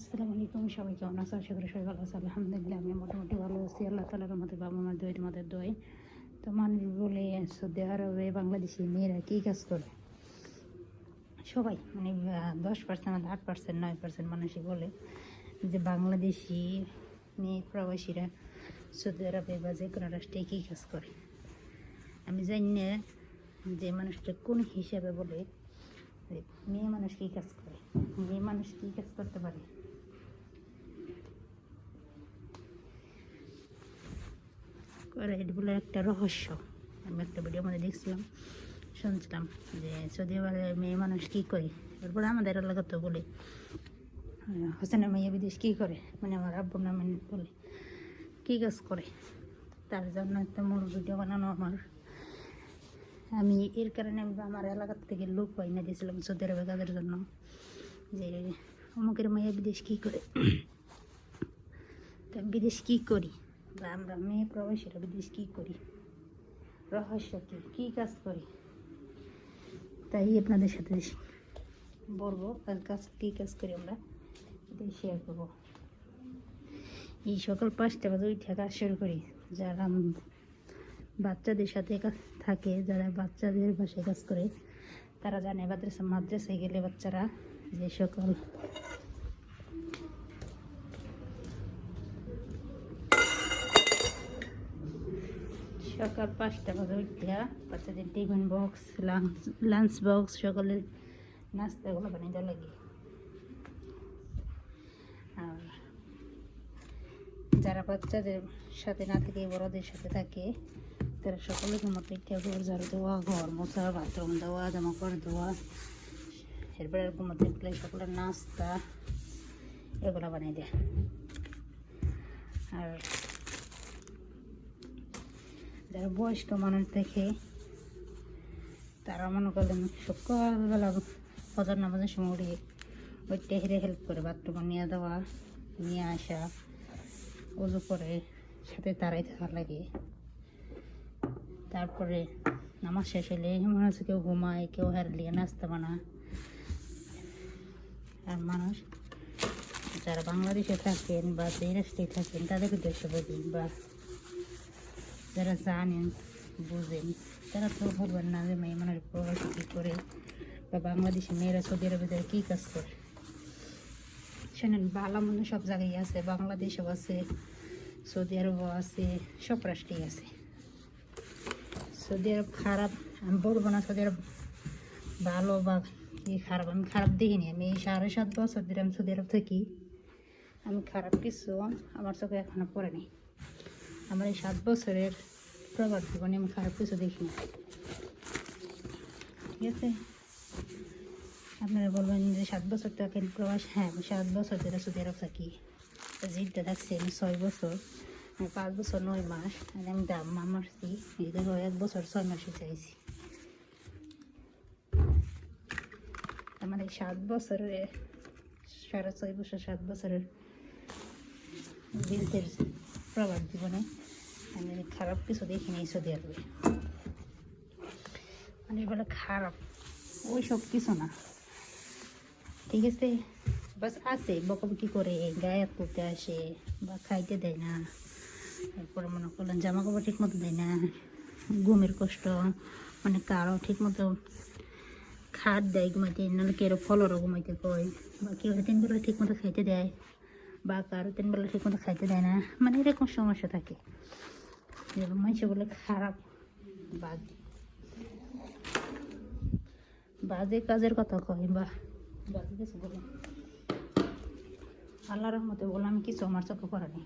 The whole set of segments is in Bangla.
আসসালামু আলাইকুম, সবাই কেমন আছো? আশা করি সবাই ভালো আছে। আলহামদুলিল্লাহ, আমি মোটামুটি ভালো আছি। আল্লাহ তালার মধ্যে বাবা মার দোয়াই তোমাদের দোয়াই তো মানুষ বলে, সৌদি আরবে বাংলাদেশি মেয়েরা কী কাজ করে? সবাই মানে দশ পার্সেন্ট আট পার্সেন্ট নয় পার্সেন্ট মানুষই বলে যে বাংলাদেশি মেয়ে প্রবাসীরা সৌদি আরবে বা যে কোনো রাষ্ট্রে কী কাজ করে। আমি জানি না যে মানুষটা কোন হিসাবে বলে মেয়ে মানুষ কী কাজ করে। মেয়ে মানুষ কী কাজ করতে পারে? করে এগুলোর একটা রহস্য। আমি একটা ভিডিও মধ্যে দেখছিলাম, শুনছিলাম যে সৌদি আরবে মেয়ে মানুষ কী করে? এরপরে আমাদের এলাকা তো বলে, হোসেনের মেয়ে বিদেশ কী করে? মানে আমার আব্বুর নামে বলে, কী কাজ করে? তার জন্য একটা মূল ভিডিও বানানো আমার। আমি এর কারণে আমি আমার এলাকা থেকে লোক পাই না দিয়েছিলাম সৌদি আরবে কাজের জন্য। যে অমুকের মাইয়া বিদেশ কী করে? তা বিদেশ কী করি? আমরা মেয়ে প্রবাসীরা বিদেশ কী করি? রহস্য কী? কী কাজ করি? তাই আপনাদের সাথে বলব কাজ, কী কাজ করি আমরা? এটাই শেয়ার করব। এই সকাল পাঁচটা বাজে উঠে কাজ শুরু করি। যারা বাচ্চাদের সাথে থাকে, যারা বাচ্চাদের বাসায় কাজ করে, তারা জানে মাদ্রাসা, মাদ্রাসায় গেলে বাচ্চারা যে সকল সকাল পাঁচটা বাজে উঠিয়া বাচ্চাদের tiffin box, lunch lunch box, সকলের নাস্তাগুলো বানিয়ে দেওয়া লাগে। আর যারা বাচ্চাদের সাথে না থাকে, বড়দের সাথে থাকে, তারা সকলের মতো একটা ঘর ঝাড়ু দেওয়া, ঘর মোছা, বাথরুম দেওয়া জামা কাপড় দেওয়া এরপরে এরকম মতো গেলে সকলের নাস্তা, এগুলো বানিয়ে দেয়। আর যারা বয়স্ক মানুষ দেখে, তারা মনে করলেন সকালবেলা ফজর নামাজের সময় উঠে ওই টেহরে হেল্প করে বাথরুমে নিয়ে দেওয়া নিয়ে আসা, উজু করে, সাথে তারাই থাকা লাগে। তারপরে নামাজ শেষ হলে মনে হচ্ছে কেউ ঘুমায়, কেউ হারলিয়ে নাস্তা বানা আর মানুষ যারা বাংলাদেশে থাকেন বা যে রাষ্ট্রে থাকেন তাদেরকে বলি বা যারা জানেন বুঝেন তারা তো বলবেন না যে মেয়ে মানুষ প্রবাসী কী করে? বা বাংলাদেশি মেয়েরা সৌদি আরবে যায় কী কাজ করে? শোনেন ভালো মন্দ সব জায়গায় আছে, বাংলাদেশও আছে, সৌদি আরবও আছে, সব রাষ্ট্রেই আছে। সৌদি আরব খারাপ, আমি বলব না সৌদি আরব ভালো বা কি খারাপ, আমি খারাপ দেখিনি। আমি এই সাড়ে সাত বছর ধরে আমি সৌদি আরব থাকি। আমি খারাপ কিছু আমার চোখে এখনও পড়েনি আমার এই সাত বছরের প্রবাদ জীবনে আমি খারাপ কিছু দেখিনি। ঠিক আছে? আপনারা বলবেন যে সাত বছর থাকেন প্রবাস হ্যাঁ আমি সাত বছর ধরে সৌদি আরব থাকি। জিদ্দা থাকছি আমি ছয় বছর পাঁচ বছর নয় মাস, আর আমি দাম মারছি দেখো এক বছর ছয় মাসে চাইছি। আমার এই সাত বছরের সাড়ে ছয় বছর, সাত বছরের বিলতের প্রবাদ জীবনে আমি খারাপ কিছু দেখিনি সৌদি আরবে। মানে বলে খারাপ। ওই সব কিছু না। ঠিক আছে? বাস আছে, বকবকি করে? গায়ে করতে আসে, বা খাইতে দেয় না। তারপরে মনে করলেন জামা কাপড় ঠিক মতো দেয় না। ঘুমের কষ্ট মানে কারও ঠিক মতো খাট দেয় ঘুমাইতে, নাহলে কেউ ফলরও ঘুমাইতে কয়? বা কেউ তিন বেলা ঠিক মতো খাইতে দেয়, বা কারও তিন বেলা ঠিক মতো খাইতে দেয় না। মানে এরকম সমস্যা থাকে। মানুষে বলে খারাপ। বা বাজে কাজের কথা কয় বা। বাজে কিছু বলে। আল্লাহ রহমতে বলে আমি কিছু আমার চোখে পড়ে নেই।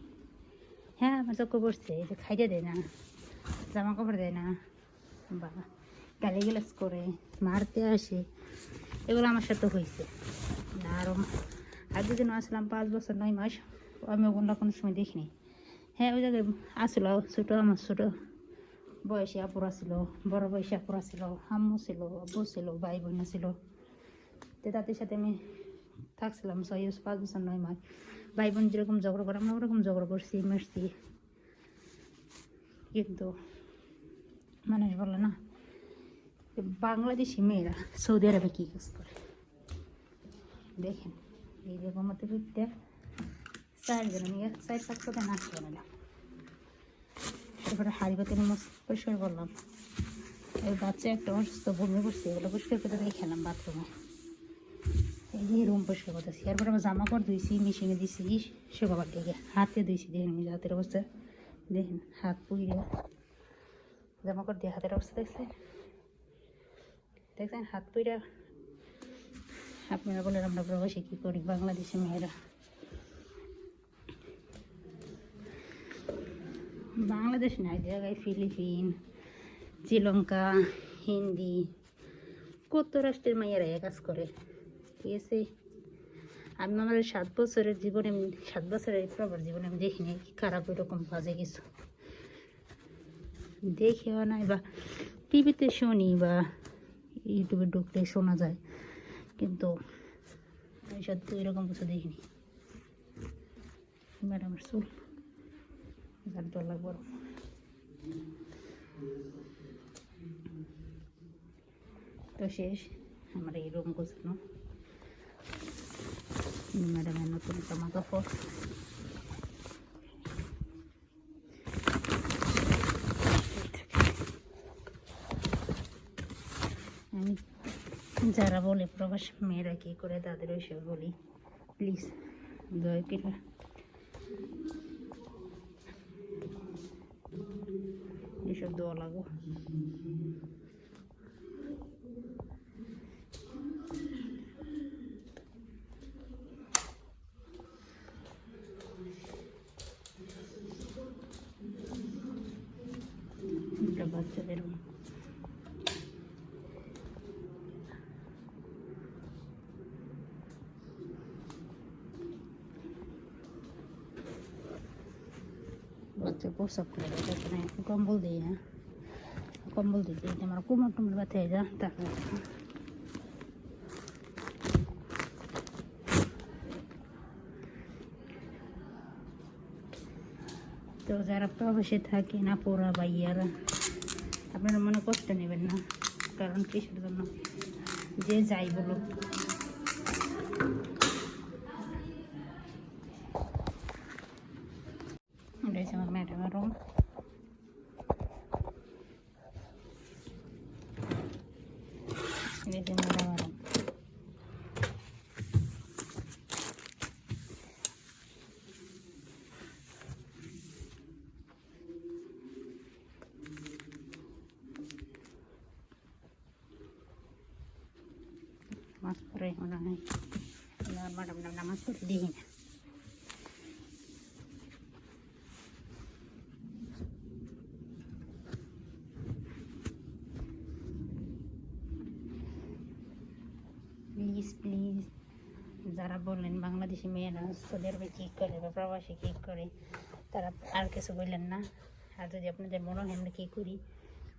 হ্যাঁ আমার চোখে পড়ছে খাইতে দেয় না জামা কাপড় দেয় না, বা গালি গ্লাস করে, মারতে আসে, এগুলো আমার সাথে হয়েছে আরও আগে দিন আসলাম পাঁচ বছর, নয় মাস আমি ওগুলো কোনো সময় দেখিনি। হ্যাঁ ওই জায়গায় আসলো ছোটো আমার ছোটো। বয়সী আপুরা ছিল বড় বয়সী আপুরা ছিল আম্মু ছিল আব্বু ছিল ভাই বোন ছিল। তো তাদের সাথে আমি থাকছিলাম ছয় বছর, পাঁচ বছর নয় মাস। ভাই বোন যেরকম ঝগড়া করে আমরা ওরকম ঝগড়া করছি মারছি। কিন্তু মানুষ বলে না বাংলাদেশি মেয়েরা সৌদি আরবে কী কাজ করে? দেখেন এই যে মতো চারজন নিয়ে চার পাঁচ কথা নাচ বানালাম তারপরে হাড়ি পাতে মাছ, পরিষ্কার করলাম। এই বাচ্চা একটা অসুস্থ, বমি করছে, এগুলো পরিষ্কার করে রেখেলাম বাথরুমে এই যে রুম পরিষ্কার করতেছি। এরপর আমার জামা কাপড় ধুইছি মেশিনে দিছি শুকাবার দিকে। হাতে ধুইছি, দেখেন আমি হাতের অবস্থা। দেখেন, হাত পুইরে জামা কাপড় দিয়ে হাতের অবস্থা দেখছেন? দেখছেন? হাত পুইরা আপনারা বলেন আমরা প্রবাসী কী করি? বাংলাদেশি মেয়েরা। বাংলাদেশ নাই জায়গায় ফিলিপিন, শ্রীলঙ্কা, হিন্দি, কত রাষ্ট্রের মাইয়ারা এ কাজ করে। ঠিক আছে? আমি আমার সাত বছরের জীবনে, সাত বছরের প্রবার জীবনে আমি দেখিনি কি খারাপ এরকম বাজে কিছু। দেখেও নাই বা টিভিতে শুনি বা ইউটিউবে ঢুকলে শোনা যায়, কিন্তু আমি সত্যি এরকম কিছু দেখিনি। ম্যাডামের চুল তো শেষ, আমার এই রুম গোছানো। ম্যাডামের নতুন জামা কাপড়। আমি যারা বলে প্রবাস, মেয়েরা কী করে তাদের ওইসব বলি। প্লিজ দয়া করে। এসব দেওয়া লাগো এটা বাচ্চাদের room। বাচ্চা প্রসাব করে দেয় এখানে কম্বল দিই হ্যাঁ কম্বল দিতে দিতে আমার কোমর টুমর ব্যথা হয়ে যায়। তারপরে তো যারা প্রবাসে থাকে না পোড়া বা ইয়ারা আপনারা মনে কষ্ট নেবেন না, কারণ কিসের জন্য যে যাই বলুক এটা হচ্ছে আমার ম্যাডামের রুম এটা হচ্ছে ম্যাডামের রুম পড়ে মনে হয় আমার নামাজ পড়ে দিই না। প্লিজ প্লিজ যারা বললেন বাংলাদেশি মেয়েরা সৌদি আরবে কী করে বা প্রবাসী কী করে, তারা আর কিছু বললেন না। আর যদি আপনাদের মনে হয় আমরা কী করি,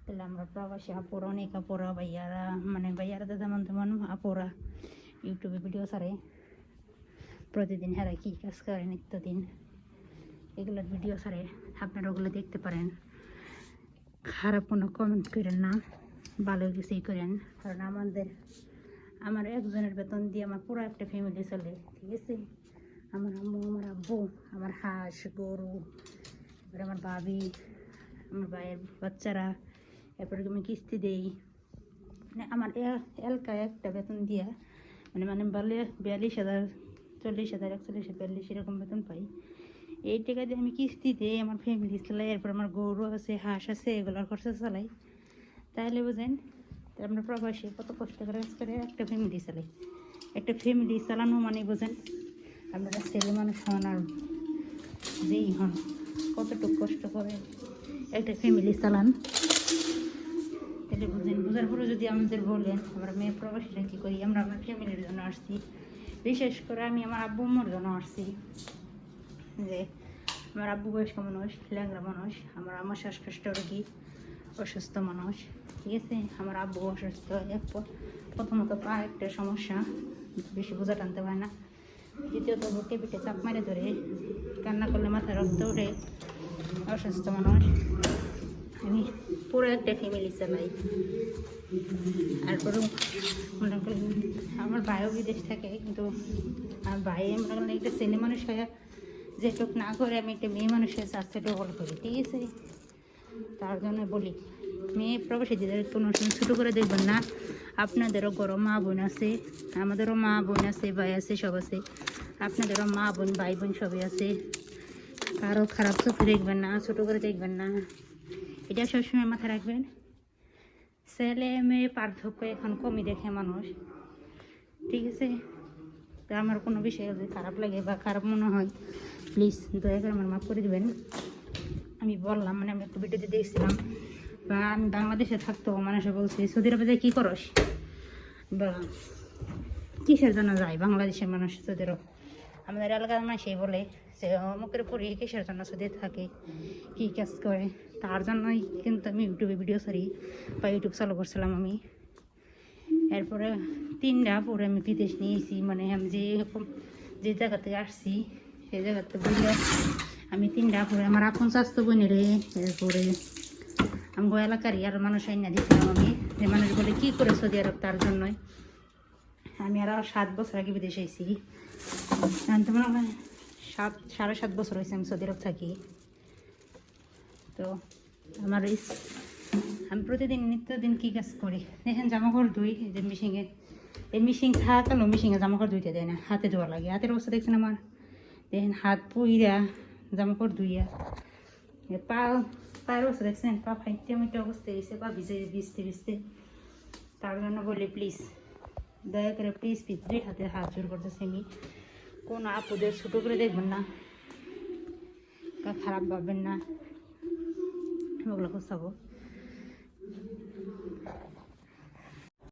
তাহলে আমরা প্রবাসী আপুরা অনেক আপুরা, ভাইয়ারা মানে ভাইয়ারা দাদা মন তেমন আপুরা ইউটিউবে ভিডিও ছাড়ে। প্রতিদিন হেরা কী কাজ করে, নিত্যদিন এগুলোর ভিডিও ছাড়ে। আপনারা ওগুলো দেখতে পারেন। খারাপ কোনো কমেন্ট করেন না, ভালো কিছুই করেন। কারণ আমাদের, আমার একজনের বেতন দিয়ে আমার পুরো একটা ফ্যামিলি চলে, ঠিক আছে? আমার আম্মু, আমার আব্বু, আমার হাঁস, গরু এরপরে আমার ভাবি, আমার ভাইয়ের বাচ্চারা, এরপরে আমি কিস্তি দেই। মানে আমার এলাকায় একটা বেতন দিয়া মানে মানে বিয়াল্লিশ হাজার, চল্লিশ হাজার, একচল্লিশ বিয়াল্লিশ এরকম বেতন পাই। এই টাকা দিয়ে আমি কিস্তিতে আমার ফ্যামিলি চালাই, এরপর আমার গরু আছে, হাঁস আছে, এগুলোর খরচা চালাই। তাহলে বুঝেন আমরা প্রবাসী, কত কষ্ট করে কাজ করে একটা ফ্যামিলি চালাই। একটা ফ্যামিলি চালানো মানে বোঝেন আপনারা ছেলে মানুষ হন আর যেই হন, কতটুকু কষ্ট করে একটা ফ্যামিলি চালান। তাহলে বুঝেন। বোঝার পরে যদি আমাদের বলেন, আমরা মেয়ে প্রবাসীরা কী করি? আমরা আমার ফ্যামিলির জন্য আসছি। বিশেষ করে আমি আমার আব্বু আম্মুর জন্য আসছি। যে আমার আব্বু বয়স্ক মানুষ ল্যাংরা মানুষ, আমার আমার শ্বাসকষ্ট রোগী, অসুস্থ মানুষ, ঠিক আছে? আমার আব্বু অসুস্থ, এক প্রথমত পা একটা সমস্যা, বেশি বোঝা টানতে পারে না। দ্বিতীয়ত বুকে পিঠে চাপ মারে ধরে কান্না করলে মাথায় রক্ত ওঠে, অসুস্থ মানুষ। আমি পুরো একটা ফ্যামিলি চালাই তারপরেও মনে করেন, আমার ভাইও বিদেশ থাকে, কিন্তু আমার ভাই মনে করেন, একটা ছেলে মানুষ হয়ে যেটুক না করে আমি একটা মেয়ে মানুষের স্বাস্থ্য ডবল করি, ঠিক আছে? তার জন্য বলি, মেয়ে প্রবাসীদের কোনো ছোটো করে দেখবেন না, আপনাদেরও গরম মা বোন আছে, আমাদেরও মা বোন আছে, ভাই আছে, সব আছে, আপনাদেরও মা বোন, ভাই বোন সবই আছে। কারও খারাপ চোখে দেখবেন না, ছোটো করে দেখবেন না। এটা সবসময় মাথায় রাখবেন। ছেলে মেয়ে পার্থক্য এখন কমই দেখে মানুষ। ঠিক আছে? তা আমার কোনো বিষয়ে যদি খারাপ লাগে বা খারাপ মনে হয় প্লিজ দয়া করে আমার মাফ করে দেবেন। আমি বললাম মানে আমি একটু ভিডিওতে দেখছিলাম, বা আমি বাংলাদেশে থাকতো, মানুষে বলছি, সৌদি আরবে যাই কী করস? বা, কিসের জন্য যায় বাংলাদেশের মানুষ সৌদি আরব। আমাদের এলাকার মানুষই বলে যে অমুকের পরে কিসের জন্য সৌদি থাকে, কী কাজ করে? তার জন্যই কিন্তু আমি ইউটিউবে ভিডিও সারি বা ইউটিউব চালু করছিলাম আমি। এরপরে তিনটা পরে আমি বিদেশ নিয়েছি মানে আমি যে যে জায়গা থেকে আসছি, সেই জায়গা থেকে বুঝলে আমি তিনটা পরে আমার আপন স্বাস্থ্য বোনের এরপরে আমি এলাকারই আর মানুষ আইনা দিয়েছিলাম আমি, যে মানুষ বলে কী করে সৌদি আরব তার জন্যই। আমি আরও সাত বছর আগে বিদেশে এসেছি জানতে মনে হয় সাত, সাড়ে সাত বছর হয়েছে আমি সৌদি আরব থাকি। তো আমার আমি প্রতিদিন নিত্যদিন কী কাজ করি? দেখেন জামা কাপড় ধুই যে মিশিংয়ে এই মিশিং থাকালো মিশিংয়ে জামা কাপড় ধুইতে দেয় না, হাতে ধোয়া লাগে। হাতের অবস্থা দেখছেন আমার? দেখেন হাত পুইরা জামা কাপড় ধুইয়া পা, পায়ের অবস্থা দেখছেন? পা ফাইটে মিটে অবস্থা গেছে পা ভিজে, ভিজতে ভিজতে। তার জন্য বলি প্লিজ দয়া করে প্লিজ প্লিজ দুই হাতে হাত জোর করতেছি আমি। কোনো আপুদের ছোটো করে দেখবেন না। খারাপ ভাববেন না। ওগুলো খোঁচাবো